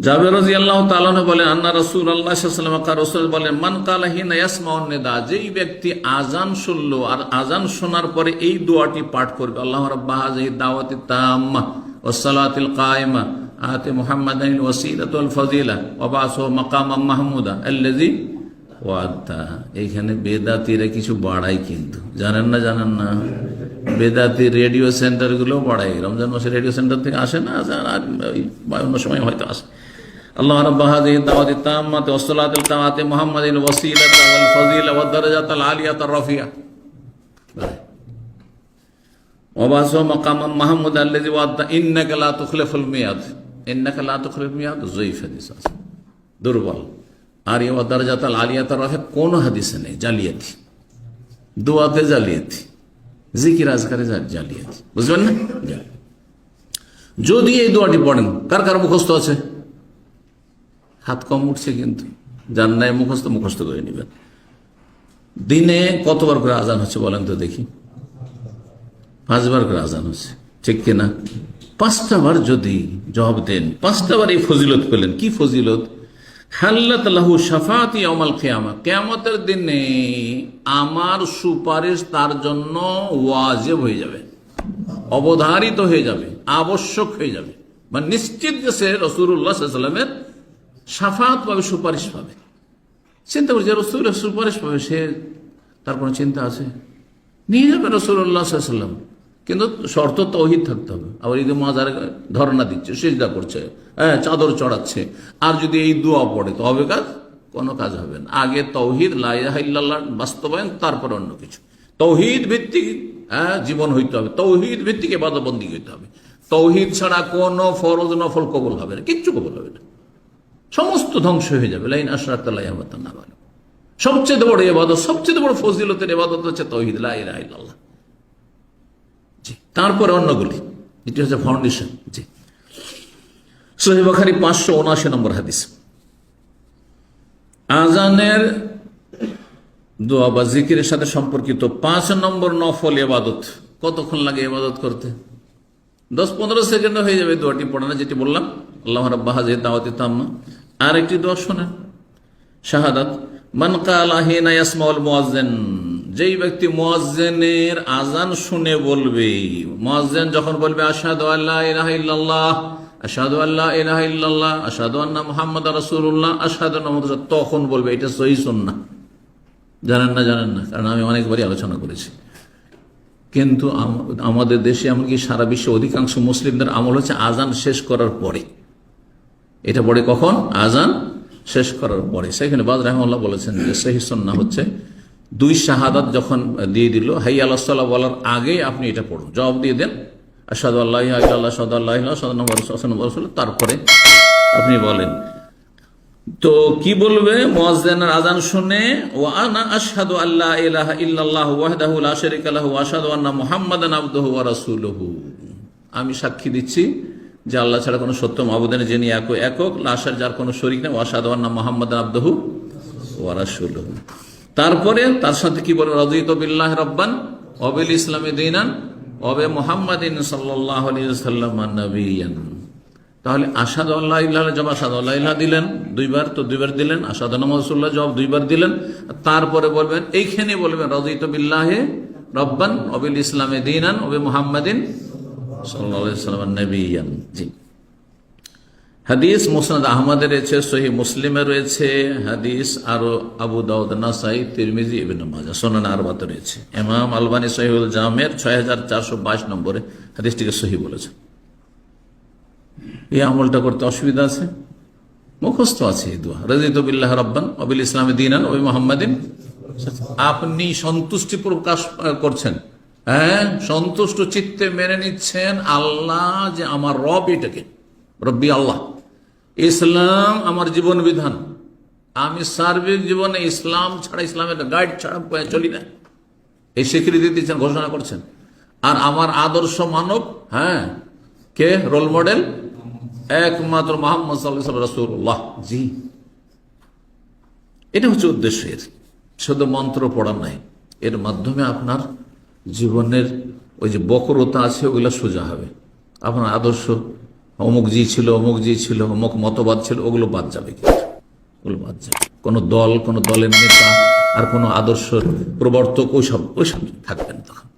জাবের আল্লাহ যেই ব্যক্তি আজান আর আজান শোনার পরে এই পাঠ করবে। আল্লাহ দাওয়াতি তাম্মা ওবাস মাকাম এইখানে বেদাতিরা কিছু বাড়াই কিন্তু। জানেন না জানেন না? বেদাতি রেডিও সেন্টারগুলো বাড়াই রমজান মাসে রেডিও সেন্টার থেকে আসে না? অন্য সময় হয়তো আসে। আল্লাহ রব্বা হাযিহি দাওয়াতি তাম্মাতি ওয়াস সালাতুল তামাতি মুহাম্মাদিন ওয়াসিলাতা ওয়াল ফাজিলা ওয়াদ দারাজাতাল আলিয়াতার রাফিয়া। ওয়াবাসু মাকাম মাহমুদ আল্লাযী ওয়াদা ইন্নাকা লা তুখলিফুল মিয়াদ। ইন্নাকা লা তুখলিফুল মিয়াদ যঈফ হাদিস আছে। দুর্বল। আর ইয়া দারাজাতাল আলিয়াতার রাফিয়া কোন হাদিসে নেই, জালিয়াতি। দোয়াতে জালিয়াতি। জিকির আজকারে জালিয়াতি। বুঝবেন না। যদি এই দোয়াটি পড়েন, কার কার মুখস্থ আছে? হাত কম উঠছে কিন্তু। যার নাই মুখস্থ মুখস্থ করে নেবেন। দিনে কতবার করে আজান হচ্ছে বলেন তো দেখি। পাঁচবার করে আজান হচ্ছে। ঠিক কিনা? পাঁচটা বার যদি জবাব দেন পাঁচটা বার এই ফজিলত পেলেন। কি ফজিলত? হাল্লাত লাহু সাফাতি অমাল কেয়ামা। কেয়ামতের দিনে আমার সুপারিশ তার জন্য ওয়াজেব হয়ে যাবে। অবধারিত হয়ে যাবে। আবশ্যক হয়ে যাবে। বা নিশ্চিত যে সে রসুল্লাহ সাল্লামের সাফাত পাবে, সুপারিশ পাবে। চিন্তা করছে রসুল সুপারিশ পাবে, সে তার কোনো চিন্তা আছে? নিয়ে যাবে রসুল্লাহ সাল্লাম কিন্তু শর্ত তহিদ থাকতে হবে। আবার ঈদ মাজার ধর্ণা দিচ্ছে, সেজদা করছে হ্যাঁ চাদর চড়াচ্ছে। আর যদি এই দোয়া পড়ে, তো হবে কাজ? কোনো কাজ হবে না। আগে তৌহিদ লাইল্লাহ বাস্তবায়ন, তারপর অন্য কিছু। তৌহিদ ভিত্তিক হ্যাঁ জীবন হইতে হবে। তৌহিদ ভিত্তিকে এবাদবন্দি হইতে হবে। তৌহিদ ছাড়া কোনো ফরজ নফল কবল হবে না। কিচ্ছু কবল হবে না। সমস্ত ধ্বংস হয়ে যাবে। লাইন আশরাত না সবচেয়ে বড় এবাদত সবচেয়ে বড় ফজিলতের এবাদত হচ্ছে তৌহিদ লাইল্লাহ জি, তারপরে অন্যগুলি। এটি হচ্ছে ফাউন্ডেশন জি। সোহেবাখারি পাঁচশো উনআশি নম্বর হাদিস। আজানের দোয়া বা জিকিরের সাথে সম্পর্কিত পাঁচ নম্বর নফল এবাদত কতক্ষণ লাগে এবাদত করতে? দশ পনেরো সেকেন্ডে হয়ে যাবে দোয়াটি পড়ানো, যেটি বললাম, আল্লাহ রাব্বাহাজে দাওয়াতি তাম্মা। আর একটি দোয়া শোনেন। শাহাদাত, মান কালাহিনা ইয়াসমাউল মুয়াজ্জিন। যেই ব্যক্তি মুয়াজ্জিনের আজান শুনে বলবে, মুয়াজ্জিন যখন বলবে, আশহাদু আল্লা ইলাহা ইল্লাল্লাহ আশহাদু আল্লা ইলাহা ইল্লাল্লাহ আশহাদু আন্না মুহাম্মাদার রাসূলুল্লাহ আশহাদু আন্না তখন বলবে, এটা সহি সুন্নাহ। জানেন না জানেন না, কারণ আমি অনেকবারই আলোচনা করেছি। কিন্তু আমাদের দেশে এমনকি সারা বিশ্বে অধিকাংশ মুসলিমদের আমল হচ্ছে আজান শেষ করার পরে। এটা পড়ে কখন? আজান শেষ করার পরে। সেখানে বাজ রহমাল্লাহ বলেছেন যে সহি সন্না হচ্ছে দুই শাহাদাত যখন দিয়ে দিল, হাই আল্লাহ বলার আগে আপনি এটা পড়ুন। জবাব দিয়ে দেন আসাদু আল্লাহ আল্লাহ সদ আল্লাহ সদ নম্বর তারপরে আপনি বলেন। তো কি বলবে? মুয়াজ্জিনের আজান শুনে, ওয়া আনা আশহাদু আল্লা ইলাহা ইল্লাল্লাহ ওয়াহদাহু লা শারীকা লাহু আশহাদু আন্না মুহাম্মাদান আবদুহু ওয়া রাসূলুহু। আমি সাক্ষী দিচ্ছি যে আল্লাহ ছাড়া কোনো সত্য মাবুদানে যিনি এক একক লাশের যার কোনো শরীক নেই ওয়াসাদু আন্না মুহাম্মাদান আবদুহু ওয়া রাসূলুহু। তারপরে তার সাথে কি বলবে? রাদিতু বিল্লাহি রাব্বান ওয়া বিল ইসলামি দীনান ওয়া বি মুহাম্মাদিন সাল্লাল্লাহু আলাইহি তাহলে আসাদ আল্লাহ ইল্লাহ আসাদ আল্লাহ ইল্লাহ দিলেন, দুইবার তো দুইবার দিলেন আসাদ নমসুল্লাহ জবাব দুইবার দিলেন তারপরে বলবেন এইখানে বলবেন, রদিত বিল্লাহে রব্বান অবিল ইসলামে দিনান অবি মুহাম্মাদিন সাল্লাম জি। হাদিস মুসনাদ আহমদে রয়েছে সহি মুসলিমে রয়েছে, হাদিস আরও আবু দাউদ, নাসাই, তিরমিজি, ইবিন মাজা সোনান আরবাতে রয়েছে। ইমাম আলবানী সহিউল জামের ছয় হাজার চারশো বাইশ নম্বরে হাদিসটিকে সহি বলেছে। এই আমলটা করতে অসুবিধা আছে? মুখস্থ আছে এই দোয়া। রাজিত বিল্লাহ রব্বান অবিল ইসলামী দিনান ওই মোহাম্মদিন। আপনি সন্তুষ্টি প্রকাশ করছেন। হ্যাঁ সন্তুষ্ট চিত্তে মেনে নিচ্ছেন আল্লাহ যে আমার রব এটাকে। রব্বি আল্লাহ। ইসলাম আমার জীবন বিধান। আমি সার্বিক জীবনে ইসলাম ছাড়া ইসলামের গাইড ছাড়া চলি না। এই স্বীকৃতি দিচ্ছেন, ঘোষণা করছেন। আর আমার আদর্শ মানব হ্যাঁ কে? Role model? একমাত্র মোহাম্মদ রসুল্লাহ জি। এটা হচ্ছে উদ্দেশ্য এর। শুধু মন্ত্র পড়া নাই এর মাধ্যমে আপনার জীবনের ওই যে বকরতা আছে ওগুলো সোজা হবে। আপনার আদর্শ অমুক জি ছিল অমুক জি ছিল অমুক মতবাদ ছিল ওগুলো বাদ যাবে কিন্তু। ওগুলো বাদ যাবে। কোনো দল কোনো দলের নেতা আর কোনো আদর্শ প্রবর্তক ওইসব ওইসব থাকবেন তখন।